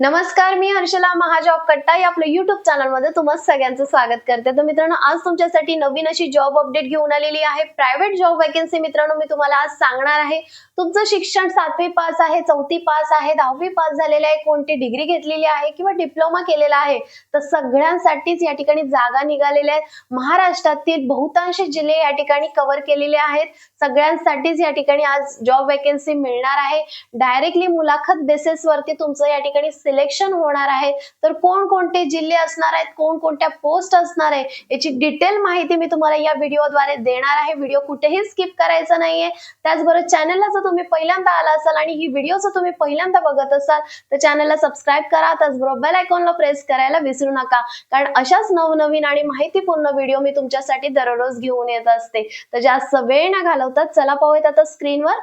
नमस्कार मी हर्षला महाजॉब कट्टा या आपल्या युट्यूब चॅनलमध्ये तुम्हाला सगळ्यांचं स्वागत करते. तर मित्रांनो आज तुमच्यासाठी नवीन अशी जॉब अपडेट घेऊन आलेली आहे. प्रायव्हेट जॉब वॅकन्सी मित्रांनो मी तुम्हाला आज सांगणार आहे. तुमचं शिक्षण सातवी पास आहे चौथी पास आहे दहावी पास झालेले आहे कोणती डिग्री घेतलेली आहे किंवा डिप्लोमा केलेला आहे तर सगळ्यांसाठीच या ठिकाणी जागा निघालेल्या आहेत. महाराष्ट्रातील बहुतांश जिल्हे या ठिकाणी कव्हर केलेले आहेत. सगळ्यांसाठीच या ठिकाणी आज जॉब वॅकन्सी मिळणार आहे. डायरेक्टली मुलाखत बेसिस वरती तुमचं या ठिकाणी सिलेक्शन होणार आहे. तर कोणकोणते जिल्हे असणार आहेत? कोणकोणत्या पोस्ट असणार आहे? याची डिटेल माहिती मी तुम्हाला या व्हिडिओद्वारे देणार आहे. व्हिडिओ कुठेही स्किप करायचा नाहीये. त्याचबरोबर चॅनलला जर तुम्ही पहिल्यांदा आला असाल आणि ही व्हिडिओ जर तुम्ही पहिल्यांदा बघत असाल तर चॅनलला सबस्क्राईब करा. त्याचबरोबर बेल आयकॉनला प्रेस करायला विसरू नका. कारण अशाच नवनवीन आणि माहितीपूर्ण व्हिडिओ मी तुमच्यासाठी दररोज घेऊन येत असते. तर जास्त वेळ न घालवतात चला पाहूयात आता स्क्रीनवर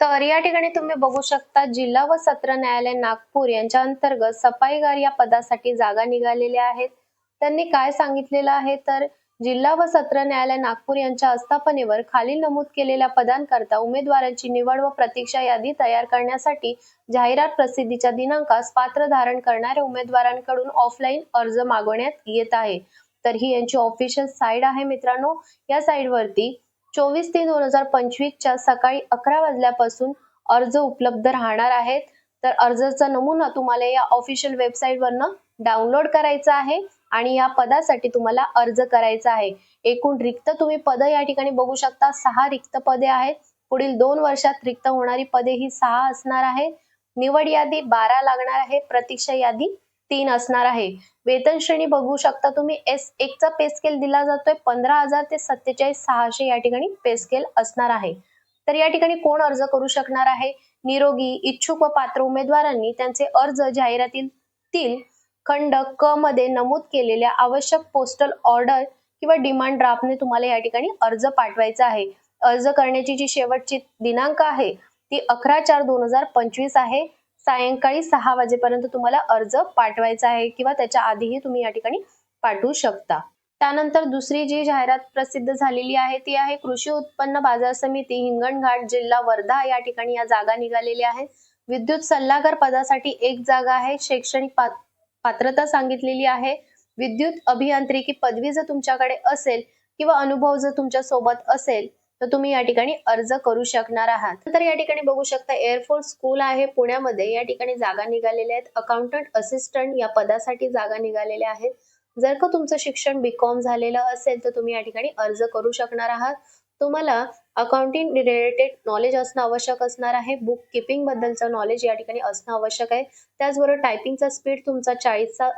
तर या ठिकाणी तुम्ही बघू शकता जिल्हा व सत्र न्यायालय नागपूर यांच्या अंतर्गत सफाईगार या पदासाठी जागा निघालेल्या आहेत. त्यांनी काय सांगितलेलं आहे? तर जिल्हा व सत्र न्यायालय नागपूर यांच्या आस्थापनेवर खालील नमूद केलेल्या पदांकरता उमेदवारांची निवड व प्रतीक्षा यादी तयार करण्यासाठी जाहिरात प्रसिद्धीच्या दिनांकास पात्र धारण करणाऱ्या उमेदवारांकडून ऑफलाईन अर्ज मागवण्यात येत आहे. तर ही यांची ऑफिशियल साईड आहे मित्रांनो. या साईडवरती चोवीस तीन दोन हजार पंचवीसच्या सकाळी अकरा वाजल्यापासून अर्ज उपलब्ध राहणार आहेत. तर अर्जाचा नमुना तुम्हाला या ऑफिशियल वेबसाईटवरनं डाउनलोड करायचा आहे आणि या पदासाठी तुम्हाला अर्ज करायचा आहे. एकूण रिक्त तुम्ही पद या ठिकाणी बघू शकता. सहा रिक्त पदे आहेत. पुढील दोन वर्षात रिक्त होणारी पदे ही सहा असणार आहे निवड यादी बारा लागणार आहे. प्रतीक्षा यादी तीन असणार आहे. वेतन श्रेणी बघू शकता तुम्ही. एस एक चा पे स्केल दिला जातोय. पंधरा हजार ते सत्तेचाळीस सहाशे या ठिकाणी पे स्केल असणार आहे. तर या ठिकाणी कोण अर्ज करू शकणार आहे? निरोगी इच्छुक व पात्र उमेदवारांनी त्यांचे अर्ज जाहिरातीतील खंड क मध्ये नमूद केलेल्या आवश्यक पोस्टल ऑर्डर किंवा डिमांड ड्राफ्टने तुम्हाला या ठिकाणी अर्ज पाठवायचा आहे. अर्ज करण्याची जी शेवटची दिनांक आहे ती अकरा चार दोन हजार पंचवीस आहे. सायंकाळी सहा वाजेपर्यंत तुम्हाला अर्ज पाठवायचा आहे किंवा त्याच्या आधीही तुम्ही या ठिकाणी पाठवू शकता. त्यानंतर दुसरी जी जाहिरात प्रसिद्ध झालेली आहे ती आहे कृषी उत्पन्न बाजार समिती हिंगणघाट जिल्हा वर्धा या ठिकाणी या जागा निघालेल्या आहेत. विद्युत सल्लागार पदासाठी एक जागा आहे शैक्षणिक पात पात्रता सांगितलेली आहे. विद्युत अभियांत्रिकी पदवी जर तुमच्याकडे असेल किंवा अनुभव जर तुमच्यासोबत असेल तर तुम्ही या ठिकाणी अर्ज करू शकणार आहात. तर या ठिकाणी बघू शकता एअरफोर्स स्कूल आहे पुण्यामध्ये. या ठिकाणी जागा निघालेल्या आहेत. अकाउंटंट असिस्टंट या पदासाठी जागा निघालेल्या आहेत. जर का तुमचं शिक्षण बीकॉम झालेलं असेल तर तुम्ही या ठिकाणी अर्ज करू शकणार आहात. तुम्हाला अकाउंटिंग रिलेटेड नॉलेज असणं आवश्यक असणार आहे. बुक किपिंग बद्दलचं नॉलेज या ठिकाणी असणं आवश्यक आहे. त्याचबरोबर टायपिंगचा स्पीड तुमचा चाळीसचा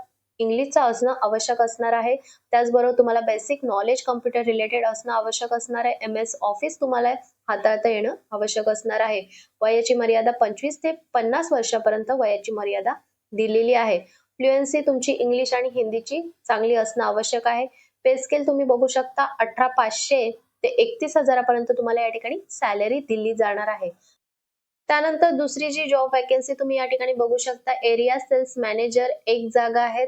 इंग्लिशचा असणं आवश्यक असणार आहे. त्याचबरोबर तुम्हाला बेसिक नॉलेज कम्प्युटर रिलेटेड असणं आवश्यक असणार आहे. एम एस ऑफिस तुम्हाला हाताळता येणं आवश्यक असणार आहे. वयाची मर्यादा पंचवीस ते पन्नास वर्षापर्यंत वयाची मर्यादा दिलेली आहे. फ्लुएन्सी तुमची इंग्लिश आणि हिंदीची चांगली असणं आवश्यक आहे. पे स्केल तुम्ही बघू शकता अठरा पाचशे ते एकतीस हजारापर्यंत तुम्हाला या ठिकाणी सॅलरी दिली जाणार आहे. त्यानंतर दुसरी जी जॉब वॅकन्सी तुम्ही या ठिकाणी बघू शकता. एरिया सेल्स मॅनेजर एक जागा आहे.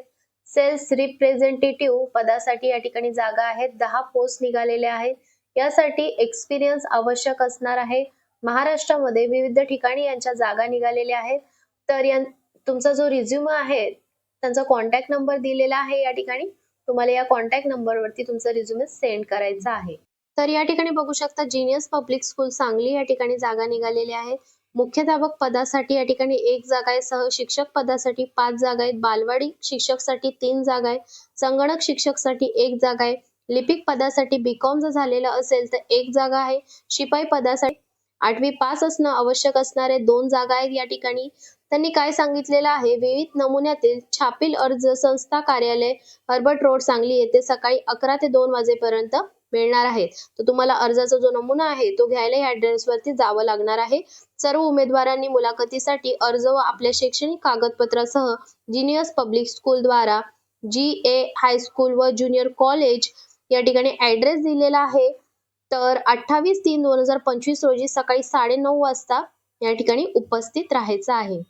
सेल्स रिप्रेझेंटेटिव्ह पदासाठी या ठिकाणी जागा आहेत. दहा पोस्ट निघालेल्या आहेत. यासाठी एक्सपिरियन्स आवश्यक असणार आहे. महाराष्ट्रामध्ये विविध ठिकाणी यांच्या जागा निघालेल्या आहेत. तर या तुमचा जो रिझ्युम आहे त्यांचा कॉन्टॅक्ट नंबर दिलेला आहे या ठिकाणी. तुम्हाला या कॉन्टॅक्ट नंबरवरती तुमचा रिझ्युमे सेंड करायचा आहे. तर या ठिकाणी बघू शकता जिनियस पब्लिक स्कूल सांगली या ठिकाणी जागा निघालेल्या आहेत मुख्याध्यापक पदासाठी या ठिकाणी एक जागा आहे. सह शिक्षक पदासाठी पाच जागा आहेत. बालवाडी शिक्षकसाठी तीन जागा आहे. संगणक शिक्षकसाठी एक जागा आहे. लिपिक पदासाठी बीकॉम जर झालेलं असेल तर एक जागा आहे. शिपाई पदासाठी आठवी पास असणं आवश्यक असणारे दोन जागा आहेत या ठिकाणी. त्यांनी काय सांगितलेलं आहे? विविध नमुन्यातील छापील अर्ज संस्था कार्यालय हर्बर्ट रोड सांगली येथे सकाळी अकरा ते दोन वाजेपर्यंत मिळणार आहेत तर तुम्हाला अर्जाचा जो नमुना आहे तो घ्यायला या ऍड्रेसवरती जावं लागणार आहे. सर्व उमेदवारांनी मुलाखतीसाठी अर्ज व आपल्या शैक्षणिक कागदपत्रासह जिनियस पब्लिक स्कूल द्वारा जी ए हायस्कूल व ज्युनियर कॉलेज या ठिकाणी ऍड्रेस दिलेला आहे. तर अठ्ठावीस तीन दोन हजार पंचवीस रोजी सकाळी साडेनऊ वाजता या ठिकाणी उपस्थित राहायचं आहे.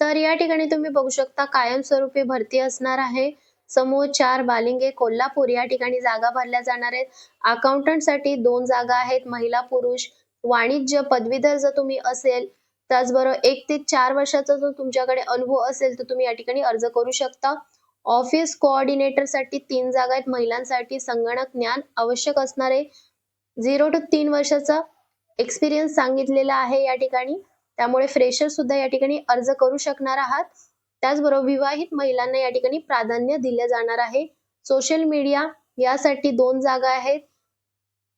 तर या ठिकाणी तुम्ही बघू शकता कायमस्वरूपी भरती असणार आहे. समूह चार बालिंगे कोल्हापूर या ठिकाणी जागा भरल्या जाणार आहेत. अकाउंटंटसाठी दोन जागा आहेत. महिला पुरुष वाणिज्य पदवीधर जर तुम्ही असेल त्याचबरोबर एक ते चार वर्षाचा जर तुमच्याकडे अनुभव असेल तर तुम्ही या ठिकाणी अर्ज करू शकता. ऑफिस कोऑर्डिनेटरसाठी तीन जागा आहेत. महिलांसाठी संगणक ज्ञान आवश्यक असणारे झिरो टू तीन वर्षाचा एक्सपिरियन्स सांगितलेला आहे या ठिकाणी. त्यामुळे फ्रेशर सुद्धा या ठिकाणी अर्ज करू शकणार आहात. त्याचबरोबर विवाहित महिलांना या ठिकाणी प्राधान्य दिले जाणार आहे. सोशल मीडिया यासाठी दोन जागा आहेत.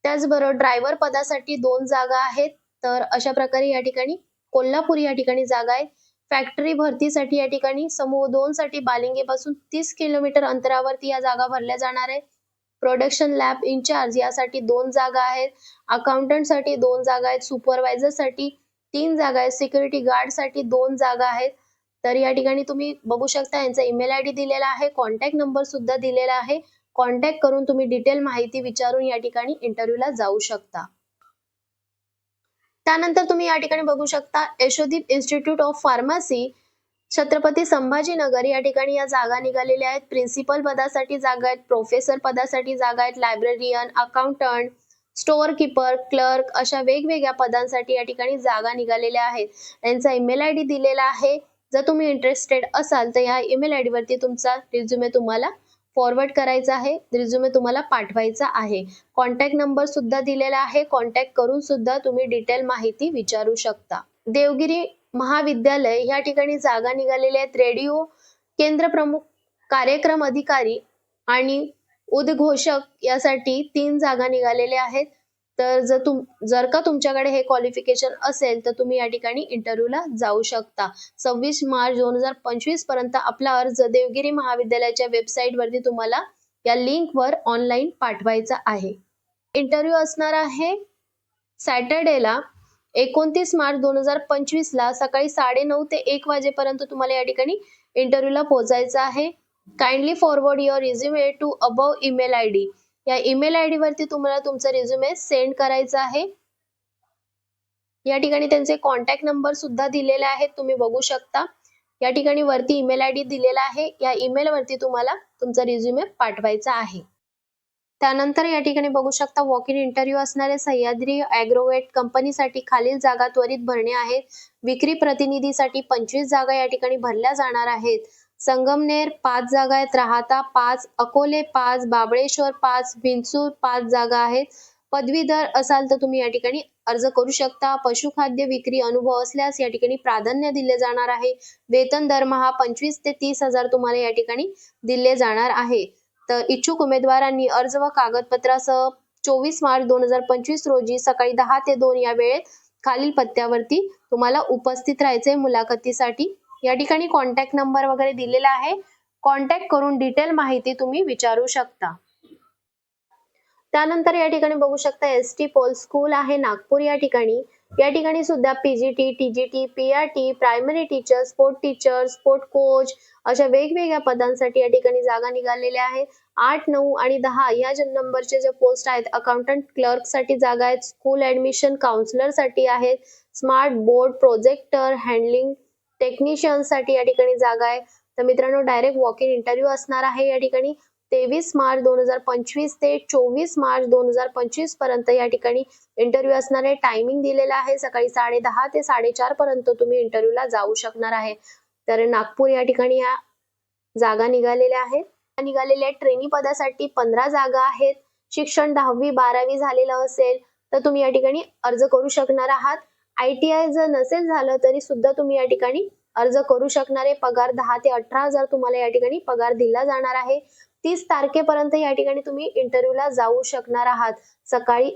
त्याचबरोबर ड्रायव्हर पदासाठी दोन जागा आहेत. तर अशा प्रकारे या ठिकाणी कोल्हापूर या ठिकाणी जागा आहे. फॅक्टरी भरतीसाठी या ठिकाणी समूह दोन साठी बालिंगेपासून तीस किलोमीटर अंतरावरती या जागा भरल्या जाणार आहेत. प्रोडक्शन लॅब इन्चार्ज यासाठी दोन जागा आहेत. अकाउंटंटसाठी दोन जागा आहेत. सुपरवायझरसाठी तीन जागा आहेत. सिक्युरिटी गार्डसाठी दोन जागा आहेत. तर या ठिकाणी तुम्ही बघू शकता यांचा ईमेल आय डी दिलेला आहे कॉन्टॅक्ट नंबर सुद्धा दिलेला आहे. कॉन्टॅक्ट करून तुम्ही डिटेल माहिती विचारून या ठिकाणी इंटरव्ह्यूला जाऊ शकता. त्यानंतर तुम्ही या ठिकाणी बघू शकता Yashodeep institute of pharmacy Chhatrapati Sambhajinagar या ठिकाणी या जागा निघालेल्या आहेत. प्रिन्सिपल पदासाठी जागा आहेत प्रोफेसर पदासाठी जागा आहेत librarian accountant store keeper clerk अशा वेगवेगळ्या पदांसाठी या ठिकाणी जागा निघालेल्या आहेत. यांचा ईमेल आय डी दिलेला आहे. जर तुम्ही इंटरेस्टेड असाल तर या ईमेल आय वरती तुमचा रिझ्युमे तुम्हाला फॉरवर्ड करायचा आहे. रिझ्युमे तुम्हाला पाठवायचा आहे. कॉन्टॅक्ट नंबर सुद्धा दिलेला आहे. कॉन्टॅक्ट करून सुद्धा तुम्ही डिटेल माहिती विचारू शकता. देवगिरी महाविद्यालय या ठिकाणी जागा निघालेल्या आहेत. रेडिओ केंद्र प्रमुख कार्यक्रम अधिकारी आणि उद्घोषक यासाठी तीन जागा निघालेल्या आहेत. तर जर तुम जर का तुमच्याकडे हे क्वालिफिकेशन असेल तर तुम्ही या ठिकाणी इंटरव्ह्यूला जाऊ शकता. सव्वीस मार्च दोन हजार पंचवीसपर्यंत आपला अर्ज देवगिरी महाविद्यालयाच्या वेबसाईट वरती तुम्हाला या लिंक वर ऑनलाईन पाठवायचा आहे. इंटरव्ह्यू असणार आहे सॅटर्डेला एकोणतीस मार्च दोन हजार पंचवीस ला सकाळी साडे नऊ ते एक वाजेपर्यंत तुम्हाला या ठिकाणी इंटरव्ह्यूला पोहोचायचं आहे. Kindly forward your resume to above email I D या ईमेल आय डी वरती तुम्हाला तुमचा रिझ्युमे सेंड करायचा आहे. या ठिकाणी त्यांचे कॉन्टॅक्ट नंबर सुद्धा दिलेले आहेत तुम्ही बघू शकता. या ठिकाणी वरती ईमेल आय डी दिलेला आहे या ईमेल वरती तुम्हाला तुमचा रिझ्युमे पाठवायचा आहे. त्यानंतर या ठिकाणी बघू शकता वॉक इन इंटरव्ह्यू असणारे सह्याद्री अॅग्रोवेट कंपनीसाठी खालील जागा त्वरित भरणे आहेत विक्री प्रतिनिधीसाठी पंचवीस जागा या ठिकाणी भरल्या जाणार आहेत. संगमनेर पाच जागा आहेत. राहता पाच अकोले पाच बाबळेश्वर पाच भिंचूर पाच जागा आहेत. पदवीधर असाल तर तुम्ही या ठिकाणी अर्ज करू शकता. पशुखाद्य विक्री अनुभव असल्यास या ठिकाणी प्राधान्य दिले जाणार आहे. वेतन दरमहा पंचवीस ते तीस हजार तुम्हाला या ठिकाणी दिले जाणार आहे. तर इच्छुक उमेदवारांनी अर्ज व कागदपत्रासह चोवीस मार्च दोन हजार पंचवीस रोजी सकाळी दहा ते दोन या वेळेत खालील पत्त्यावरती तुम्हाला उपस्थित राहायचंय मुलाखतीसाठी. या ठिकाणी कॉन्टॅक्ट नंबर वगैरे दिलेला आहे. कॉन्टॅक्ट करून डिटेल माहिती तुम्ही विचारू शकता. त्यानंतर या ठिकाणी बघू शकता एस टी पोल स्कूल आहे नागपूर या ठिकाणी. या ठिकाणी सुद्धा PGT TGT PRT primary teacher sport teacher sport coach अशा वेगवेगळ्या पदांसाठी या ठिकाणी जागा निघालेल्या आहेत आठ नऊ आणि दहा या नंबरचे जे पोस्ट आहेत अकाउंटंट क्लर्कसाठी जागा आहेत स्कूल ऍडमिशन काउन्सिलरसाठी आहेत स्मार्ट बोर्ड प्रोजेक्टर हँडलिंग टेक्निशियनसाठी या ठिकाणी जागा आहे. तर मित्रांनो डायरेक्ट वॉक इन इंटरव्ह्यू असणार आहे या ठिकाणी. तेवीस मार्च दोन हजार पंचवीस ते चोवीस मार्च दोन हजार पंचवीसपर्यंत या ठिकाणी इंटरव्ह्यू असणार आहे. टायमिंग दिलेला आहे. सकाळी साडे दहा ते साडेचार पर्यंत तुम्ही इंटरव्ह्यूला जाऊ शकणार आहे. तर नागपूर या ठिकाणी या जागा निघालेल्या आहेत. निघालेल्या ट्रेनी पदासाठी पंधरा जागा आहेत. शिक्षण दहावी बारावी झालेलं असेल तर तुम्ही या ठिकाणी अर्ज करू शकणार आहात. आय टी आय जर नसेल झालं तरी सुद्धा तुम्ही या ठिकाणी अर्ज करू शकणार आहे. पगार दहा ते अठरा हजार तुम्हाला या ठिकाणी पगार दिला जाणार आहे. तीस तारखेपर्यंत या ठिकाणी तुम्ही इंटरव्ह्यूला जाऊ शकणार आहात. सकाळी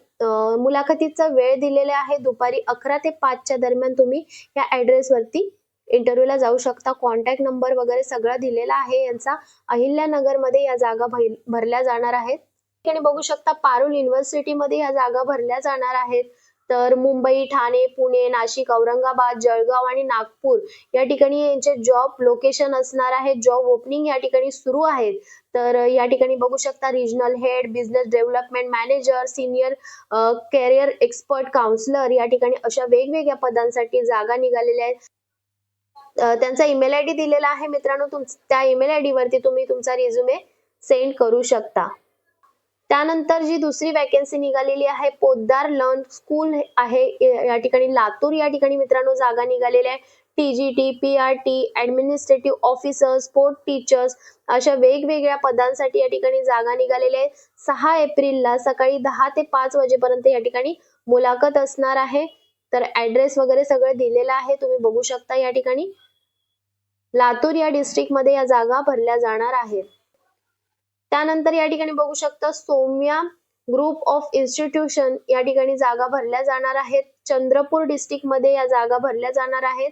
मुलाखतीचा वेळ दिलेला आहे. दुपारी अकरा ते पाचच्या दरम्यान तुम्ही या ऍड्रेसवरती इंटरव्ह्यूला जाऊ शकता. कॉन्टॅक्ट नंबर वगैरे सगळं दिलेला आहे. यांचा अहिल्यानगरमध्ये या जागा भरल्या जाणार आहेत. ठिकाणी बघू शकता पारुल युनिव्हर्सिटीमध्ये या जागा भरल्या जाणार आहेत. तर मुंबई ठाणे पुणे नाशिक औरंगाबाद जळगाव आणि नागपूर या ठिकाणी यांचे जॉब लोकेशन असणार आहे. जॉब ओपनिंग या ठिकाणी सुरू आहेत. तर या ठिकाणी बघू शकता regional head business development manager senior career expert counsellor या ठिकाणी अशा वेगवेगळ्या पदांसाठी जागा निघालेल्या आहेत. त्यांचा ईमेल आय डी दिलेला आहे मित्रांनो. तुम त्या ईमेल आय डी वरती तुम्ही तुमचा रिझ्युमे सेंड करू शकता. त्यानंतर जी दुसरी वॅकन्सी निघालेली आहे पोद्दार लर्न स्कूल आहे या ठिकाणी लातूर या ठिकाणी मित्रांनो जागा निघालेल्या आहे. TGT P R T administrative officers sport teachers अशा वेगवेगळ्या पदांसाठी या ठिकाणी जागा निघालेल्या आहेत. सहा एप्रिलला सकाळी दहा ते पाच वाजेपर्यंत या ठिकाणी मुलाखत असणार आहे. तर ऍड्रेस वगैरे सगळं दिलेलं आहे. तुम्ही बघू शकता या ठिकाणी. लातूर या डिस्ट्रिक्टमध्ये या जागा भरल्या जाणार आहेत. त्यानंतर या ठिकाणी बघू शकता सोम्या ग्रुप ऑफ इन्स्टिट्यूशन या ठिकाणी जागा भरल्या जाणार आहेत. चंद्रपूर डिस्ट्रिक्टमध्ये या जागा भरल्या जाणार आहेत.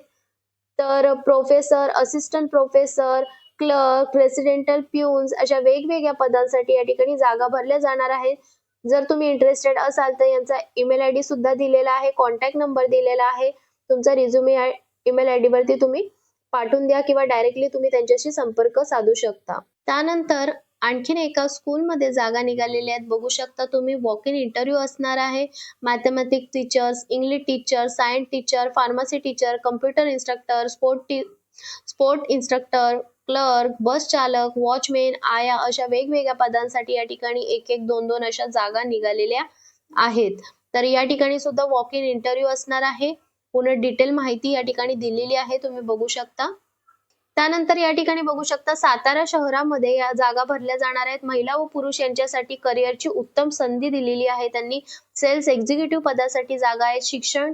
तर professor assistant professor clerk presidential peons अशा वेगवेगळ्या पदांसाठी या ठिकाणी जागा भरल्या जाणार आहेत. जर तुम्ही इंटरेस्टेड असाल तर यांचा ईमेल आय डी सुद्धा दिलेला आहे कॉन्टॅक्ट नंबर दिलेला आहे. तुमचा रिझ्युमे ईमेल आय डी वरती तुम्ही पाठवून द्या किंवा डायरेक्टली तुम्ही त्यांच्याशी संपर्क साधू शकता. त्यानंतर आणखीन एका स्कूलमध्ये जागा निघालेल्या आहेत. बघू शकता तुम्ही वॉक इन इंटरव्ह्यू असणार आहे. Mathematic teachers English teacher science teacher pharmacy teacher computer instructor sport T sport instructor clerk bus चालक वॉचमेन आया अशा वेगवेगळ्या पदांसाठी या ठिकाणी एक एक दोन दोन अशा जागा निघालेल्या आहेत. तर या ठिकाणी सुद्धा वॉक इन इंटरव्ह्यू असणार आहे. पूर्ण डिटेल माहिती या ठिकाणी दिलेली आहे. तुम्ही बघू शकता. त्यानंतर या ठिकाणी बघू शकता सातारा शहरामध्ये या जागा भरल्या जाणार आहेत. महिला व पुरुष यांच्यासाठी करिअरची उत्तम संधी दिलेली आहे. त्यांनी सेल्स एक्झिक्युटिव्ह पदासाठी जागा आहेत. शिक्षण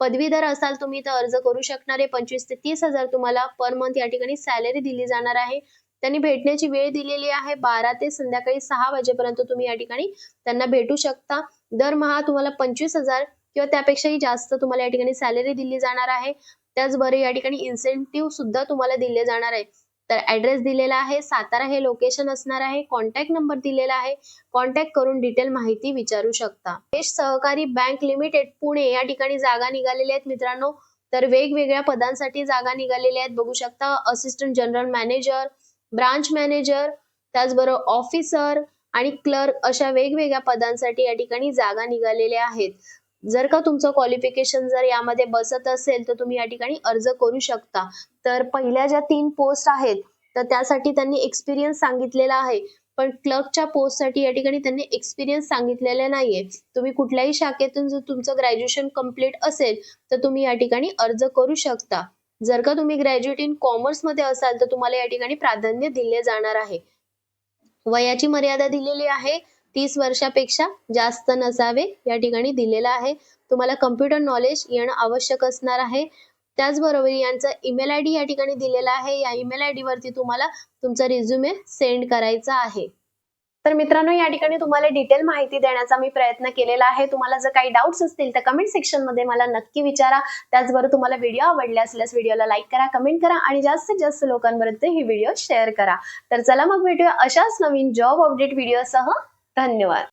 पदवीधर असाल तुम्ही तर अर्ज करू शकणार आहे. पंचवीस ते तीस हजार तुम्हाला पर मंथ या ठिकाणी सॅलरी दिली जाणार आहे. त्यांनी भेटण्याची वेळ दिलेली आहे. बारा ते संध्याकाळी सहा वाजेपर्यंत तुम्ही या ठिकाणी त्यांना भेटू शकता. दरमहा तुम्हाला पंचवीस हजार किंवा त्यापेक्षाही जास्त तुम्हाला या ठिकाणी सॅलरी दिली जाणार आहे. त्याचबरोबर या ठिकाणी इन्सेंटिव्ह सुद्धा तुम्हाला दिले जाणार आहे. तर ऍड्रेस दिलेला आहे सातारा हे लोकेशन असणार आहे कॉन्टॅक्ट नंबर दिलेला आहे. कॉन्टॅक्ट करून डिटेल माहिती विचारू शकता. देश सहकारी बँक लिमिटेड पुणे या ठिकाणी जागा निघालेल्या आहेत मित्रांनो. तर वेगवेगळ्या पदांसाठी जागा निघालेल्या आहेत. बघू शकता assistant general manager branch manager त्याचबरोबर ऑफिसर आणि क्लर्क अशा वेगवेगळ्या पदांसाठी या ठिकाणी जागा निघालेल्या आहेत. जर का तुमचं क्वालिफिकेशन जर यामध्ये बसत असेल तर तुम्ही या ठिकाणी अर्ज करू शकता. तर पहिल्या ज्या तीन पोस्ट आहेत तर त्यासाठी त्यांनी एक्सपिरियन्स सांगितलेला आहे. पण क्लर्कच्या पोस्टसाठी या ठिकाणी त्यांनी एक्सपिरियन्स सांगितलेला नाहीये. तुम्ही कुठल्याही शाखेतून जर तुमचं ग्रॅज्युएशन कंप्लीट असेल तर तुम्ही या ठिकाणी अर्ज करू शकता. जर का तुम्ही ग्रॅज्युएट इन कॉमर्समध्ये असाल तर तुम्हाला या ठिकाणी प्राधान्य दिले जाणार आहे. वयाची मर्यादा दिलेली आहे. तीस वर्षापेक्षा जास्त नसावे या ठिकाणी दिलेलं आहे. तुम्हाला कम्प्युटर नॉलेज येणं आवश्यक असणार आहे. त्याचबरोबर यांचा ईमेल आय डी या ठिकाणी दिलेला आहे. या ईमेल आय डी वरती तुम्हाला तुमचा रिझ्युमे सेंड करायचा आहे. तर मित्रांनो या ठिकाणी तुम्हाला डिटेल माहिती देण्याचा मी प्रयत्न केलेला आहे. तुम्हाला जर काही डाऊट्स असतील तर कमेंट सेक्शनमध्ये मला नक्की विचारा. त्याचबरोबर तुम्हाला व्हिडिओ आवडले असल्यास व्हिडिओला लाईक करा कमेंट करा आणि जास्तीत जास्त लोकांपर्यंत ही व्हिडिओ शेअर करा. तर चला मग भेटूया अशाच नवीन जॉब अपडेट व्हिडिओसह 単には